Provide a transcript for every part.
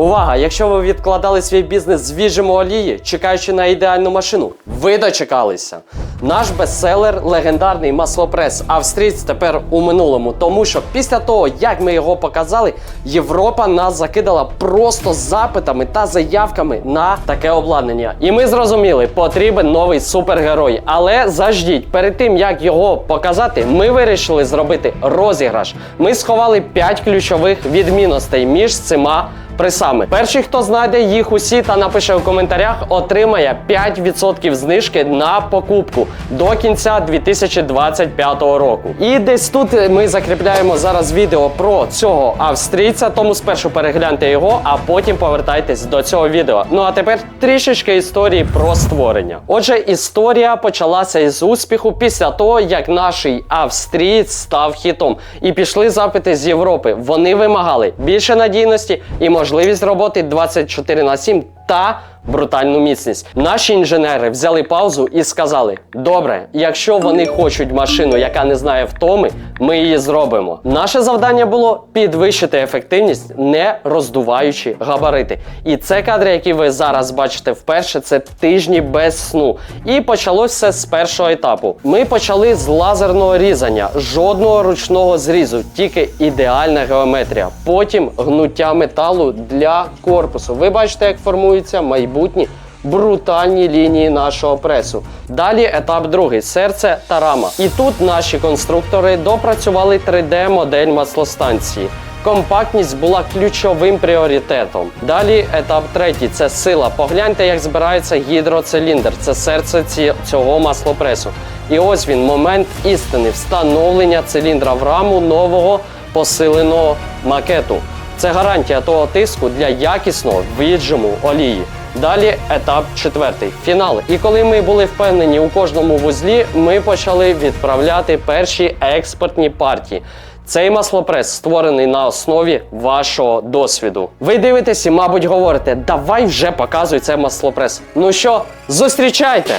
Увага! Якщо ви відкладали свій бізнес з віжимо олії, чекаючи на ідеальну машину, ви дочекалися. Наш бестселер легендарний маслопрес Австрійць тепер у минулому, тому що після того, як ми його показали, Європа нас закидала просто запитами та заявками на таке обладнання. І ми зрозуміли, потрібен новий супергерой. Але заждіть, перед тим як його показати, ми вирішили зробити розіграш. Ми сховали 5 ключових відмінностей між цими пресами. Перший, хто знайде їх усі та напише у коментарях, отримає 5% знижки на покупку до кінця 2025 року. І десь тут ми закріпляємо зараз відео про цього австрійця. Тому спершу перегляньте його, а потім повертайтесь до цього відео. Ну а тепер трішечки історії про створення. Отже, історія почалася із успіху після того, як наш австрієць став хітом. І пішли запити з Європи. Вони вимагали більше надійності і можливість роботи 24 на 7 та брутальну міцність. Наші інженери взяли паузу і сказали: добре, якщо вони хочуть машину, яка не знає втоми, ми її зробимо. Наше завдання було підвищити ефективність, не роздуваючи габарити. І це кадри, які ви зараз бачите вперше, це тижні без сну. І почалося все з першого етапу. Ми почали з лазерного різання, жодного ручного зрізу, тільки ідеальна геометрія. Потім гнуття металу для корпусу. Ви бачите, як формуються майбутні брутальні лінії нашого пресу. Далі етап другий серце та рама. І тут наші конструктори допрацювали 3D-модель маслостанції. Компактність була ключовим пріоритетом. Далі етап третій це сила. Погляньте, як збирається гідроциліндр. Це серце цього маслопресу. І ось він момент істини встановлення циліндра в раму нового посиленого макету. Це гарантія того тиску для якісного віджиму олії. Далі етап четвертий фінал. І коли ми були впевнені у кожному вузлі, ми почали відправляти перші експортні партії. Цей маслопрес створений на основі вашого досвіду. Ви дивитесь і, мабуть, говорите, давай вже показуй цей маслопрес. Ну що, зустрічайте!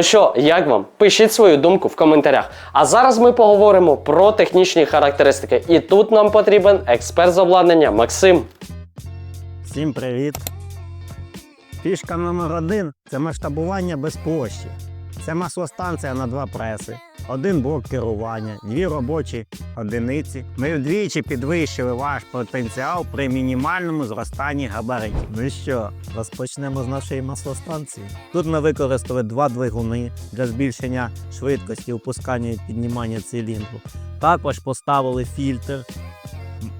Ну що, як вам? Пишіть свою думку в коментарях. А зараз ми поговоримо про технічні характеристики. І тут нам потрібен експерт з обладнання Максим. Всім привіт! Фішка номер один це масштабування без площі. Це маслостанція на два преси, один блок керування, дві робочі одиниці. Ми вдвічі підвищили ваш потенціал при мінімальному зростанні габаритів. Ну що, розпочнемо з нашої маслостанції. Тут ми використали два двигуни для збільшення швидкості опускання і піднімання циліндру. Також поставили фільтр м-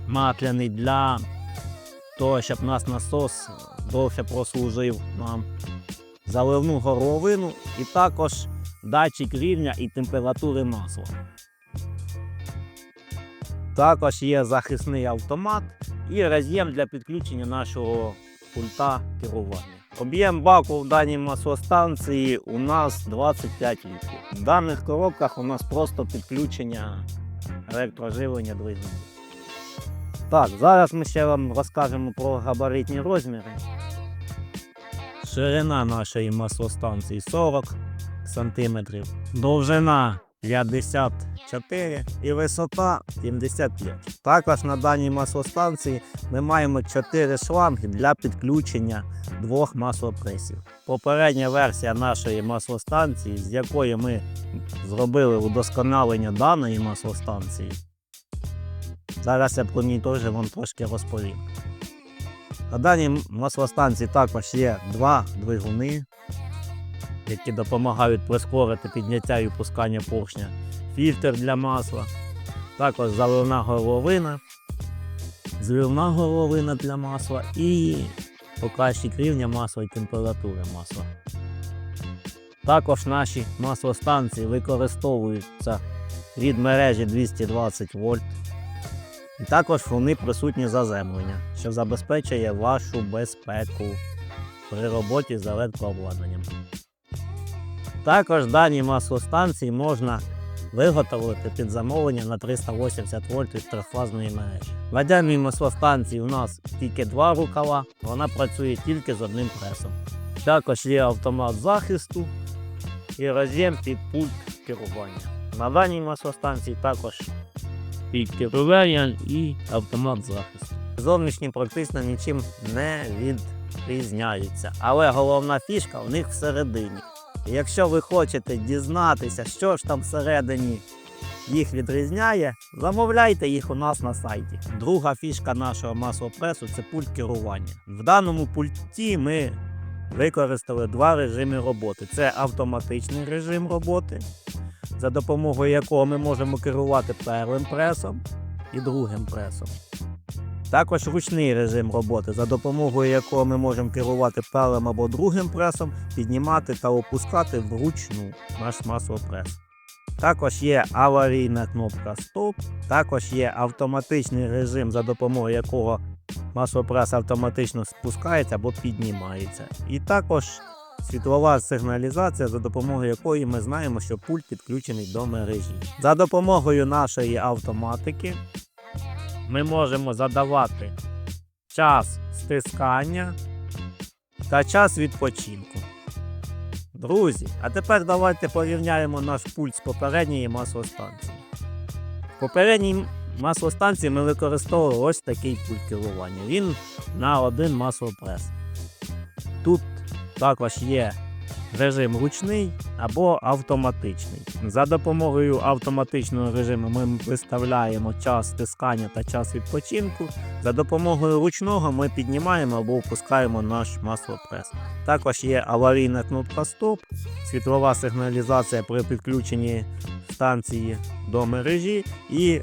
масляний для того, щоб наш насос довше прослужив нам заливну горловину і також датчик рівня і температури масла. Також є захисний автомат і роз'єм для підключення нашого пульта керування. Об'єм баку в даній маслостанції у нас 25 літрів. В даних коробках у нас просто підключення електроживлення двигуну. Так, зараз ми ще вам розкажемо про габаритні розміри. Ширина нашої маслостанції 40 см, довжина 54 і висота 75. Також на даній маслостанції ми маємо 4 шланги для підключення двох маслопресів. Попередня версія нашої маслостанції, з якої ми зробили удосконалення даної маслостанції. Зараз я про ній теж вам трошки розповім. На даній маслостанції також є два двигуни, які допомагають прискорити підняття і опускання поршня, фільтр для масла, також заливна горловина, зливна горловина для масла і показчик рівня масла і температури масла. Також наші маслостанції використовуються від мережі 220 вольт. І також вони присутні заземлення, що забезпечує вашу безпеку при роботі з електрообладнанням. Також дані маслостанції можна виготовити під замовлення на 380 вольт від трифазної мережі. На даній маслостанції у нас тільки два рукава, вона працює тільки з одним пресом. Також є автомат захисту і роз'єм під пульт керування. На даній маслостанції також під керування і автомат захисту. Зовнішні практично нічим не відрізняються, але головна фішка у них всередині. Якщо ви хочете дізнатися, що ж там всередині їх відрізняє, замовляйте їх у нас на сайті. Друга фішка нашого маслопресу це пульт керування. В даному пульті ми використали два режими роботи: це автоматичний режим роботи, за допомогою якого ми можемо керувати первим пресом і другим пресом. Також ручний режим роботи, за допомогою якого ми можемо керувати первим або другим пресом, піднімати та опускати вручну наш маслопрес. Також є аварійна кнопка Стоп, також є автоматичний режим, за допомогою якого маслопрес автоматично спускається або піднімається. І також світлова сигналізація, за допомогою якої ми знаємо, що пульт підключений до мережі. За допомогою нашої автоматики ми можемо задавати час стискання та час відпочинку. Друзі, а тепер давайте порівняємо наш пульт з попередньої маслостанції. В попередній маслостанції ми використовували ось такий пульт керування. Він на один маслопрес. Тут також є режим ручний або автоматичний. За допомогою автоматичного режиму ми виставляємо час стискання та час відпочинку. За допомогою ручного ми піднімаємо або опускаємо наш маслопрес. Також є аварійна кнопка Стоп, світлова сигналізація при підключенні станції до мережі і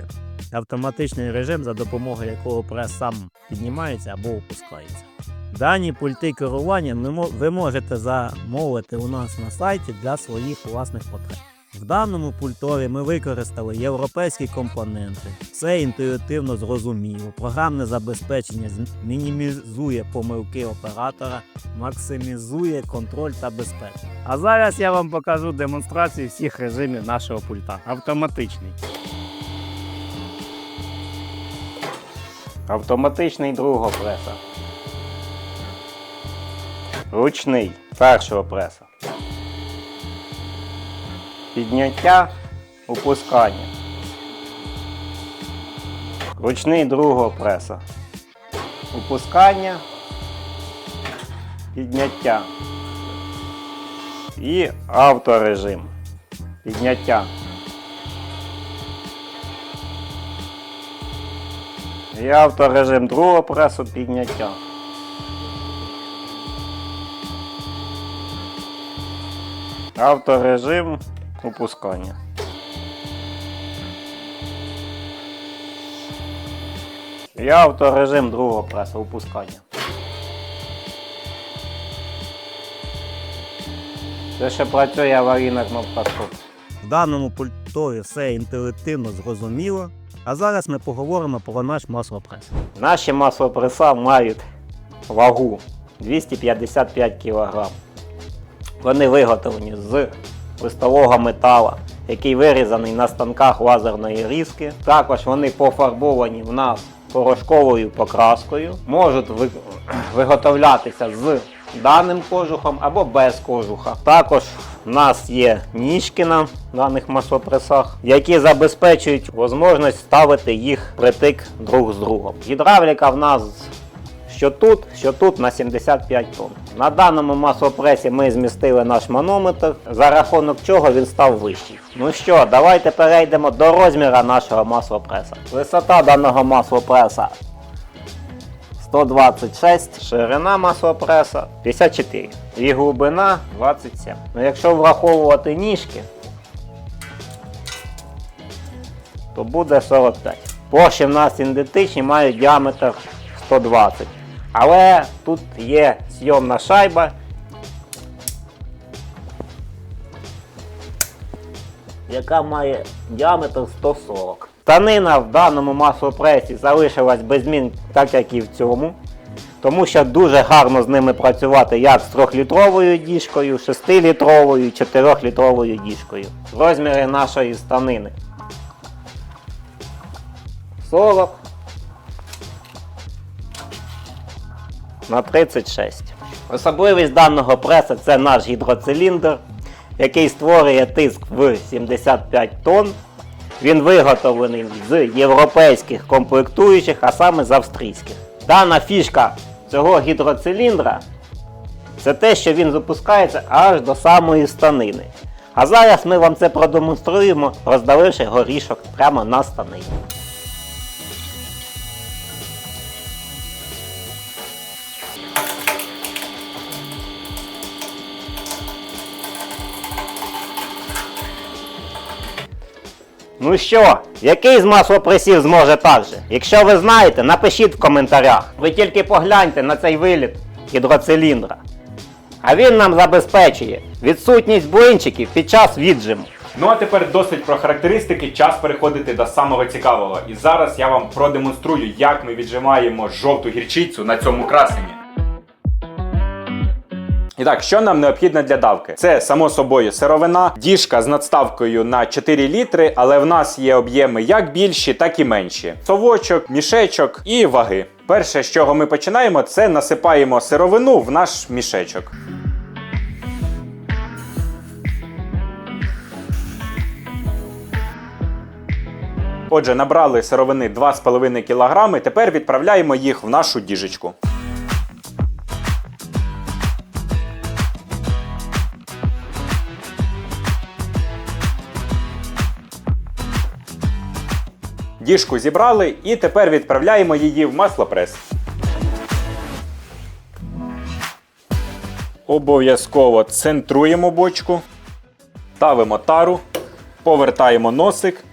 автоматичний режим, за допомогою якого прес сам піднімається або опускається. Дані пульти керування ви можете замовити у нас на сайті для своїх власних потреб. В даному пультові ми використали європейські компоненти. Все інтуїтивно зрозуміло. Програмне забезпечення мінімізує помилки оператора, максимізує контроль та безпеку. А зараз я вам покажу демонстрацію всіх режимів нашого пульта. Автоматичний. Автоматичний другого преса. Ручний першого преса. Підняття, опускання. Ручний другого преса. Опускання. Підняття. І авторежим. Підняття. І авторежим другого пресу підняття. Авторежим опускання. І авторежим другого пресу опускання. Це ще працює аварійна кнопка стоп. В даному пультові все інтуїтивно зрозуміло. А зараз ми поговоримо про наш маслопрес. Наші маслопреса мають вагу 255 кг. Вони виготовлені з листового метала, який вирізаний на станках лазерної різки. Також вони пофарбовані в нас порошковою покраскою, можуть ви- виготовлятися з даним кожухом або без кожуха. Також в нас є ніжки на даних маслопресах, які забезпечують можливість ставити їх притик друг з другом. Гідравліка в нас що тут, що тут на 75 тонн. На даному маслопресі ми змістили наш манометр, за рахунок чого він став вищий. Ну що, давайте перейдемо до розміру нашого маслопреса. Висота даного маслопреса 126, ширина маслопреса 54 і глибина 27. Ну, якщо враховувати ніжки, то буде 45. Порші в нас ідентичні, мають діаметр 120. Але тут є зйомна шайба. яка має діаметр 140. Станина в даному маслопресі залишилась без змін, так як і в цьому. Тому що дуже гарно з ними працювати як з 3-літровою діжкою, 6-літровою, 4-літровою діжкою. Розміри нашої станини. 40 на 36. Особливість даного преса це наш гідроциліндр, який створює тиск в 75 тонн. Він виготовлений з європейських комплектуючих, а саме з австрійських. Дана фішка цього гідроциліндра це те, що він запускається аж до самої станини. А зараз ми вам це продемонструємо, роздавивши горішок прямо на станині. Ну що, який з маслопресів зможе так же? Якщо ви знаєте, напишіть в коментарях. Ви тільки погляньте на цей виліт гідроциліндра. А він нам забезпечує відсутність блинчиків під час віджиму. Ну а тепер досить про характеристики, час переходити до самого цікавого. І зараз я вам продемонструю, як ми віджимаємо жовту гірчицю на цьому красені. І так, що нам необхідно для давки? Це само собою сировина, діжка з надставкою на 4 літри, але в нас є об'єми як більші, так і менші. Совочок, мішечок і ваги. Перше, з чого ми починаємо, це насипаємо сировину в наш мішечок. Отже, набрали сировини 2,5 кг, тепер відправляємо їх в нашу діжечку. Діжку зібрали і тепер відправляємо її в маслопрес. Обов'язково центруємо бочку, ставимо тару, повертаємо носик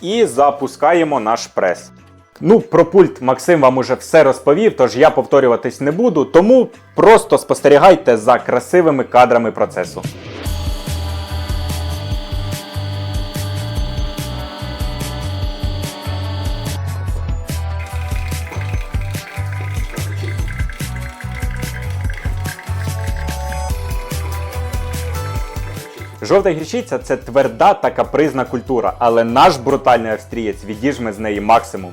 і запускаємо наш прес. Ну, про пульт Максим вам уже все розповів, тож я повторюватись не буду, тому просто спостерігайте за красивими кадрами процесу. Жовта гірчиця це тверда та капризна культура, але наш брутальний австрієць відіжме з неї максимум.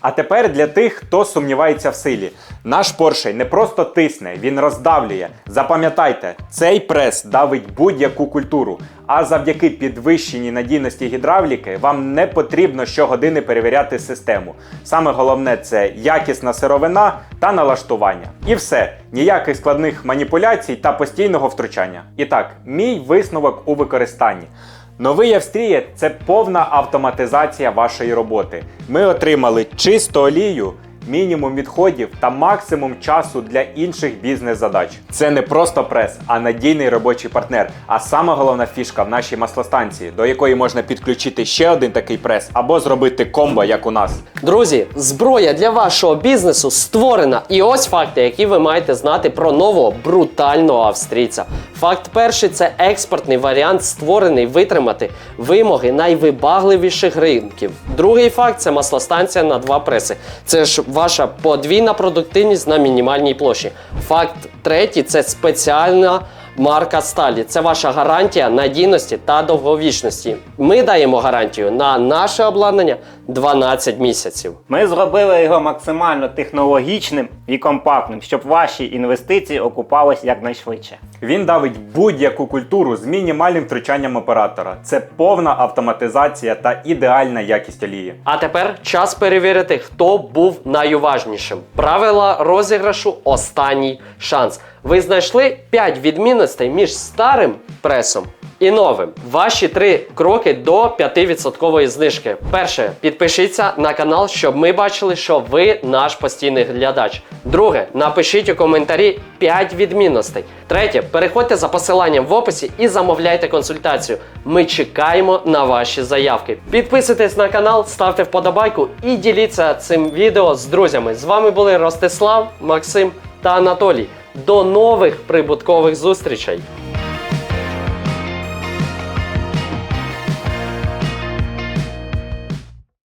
А тепер для тих, хто сумнівається в силі. Наш поршень не просто тисне, він роздавлює. Запам'ятайте, цей прес давить будь-яку культуру. А завдяки підвищеній надійності гідравліки вам не потрібно щогодини перевіряти систему. Саме головне це якісна сировина та налаштування. І все, ніяких складних маніпуляцій та постійного втручання. І так, мій висновок у використанні. Новий Австрієць це повна автоматизація вашої роботи. Ми отримали чисту олію, мінімум відходів та максимум часу для інших бізнес-задач. Це не просто прес, а надійний робочий партнер. А сама головна фішка в нашій маслостанції, до якої можна підключити ще один такий прес або зробити комбо, як у нас. Друзі, зброя для вашого бізнесу створена. І ось факти, які ви маєте знати про нового брутального австрійця. Факт перший це експортний варіант, створений витримати вимоги найвибагливіших ринків. Другий факт це маслостанція на два преси. Це ж ваша подвійна продуктивність на мінімальній площі. Факт третій це спеціальна. Марка сталі це ваша гарантія надійності та довговічності. Ми даємо гарантію на наше обладнання 12 місяців. Ми зробили його максимально технологічним і компактним, щоб ваші інвестиції окупались якнайшвидше. Він давить будь-яку культуру з мінімальним втручанням оператора. Це повна автоматизація та ідеальна якість олії. А тепер час перевірити, хто був найуважнішим. Правила розіграшу останній шанс. Ви знайшли 5 відмінностей між старим пресом і новим. Ваші три кроки до 5% знижки. Перше, підпишіться на канал, щоб ми бачили, що ви наш постійний глядач. Друге, напишіть у коментарі 5 відмінностей. Третє, переходьте за посиланням в описі і замовляйте консультацію. Ми чекаємо на ваші заявки. Підписуйтесь на канал, ставте вподобайку і діліться цим відео з друзями. З вами були Ростислав, Максим та Анатолій. До нових прибуткових зустрічей!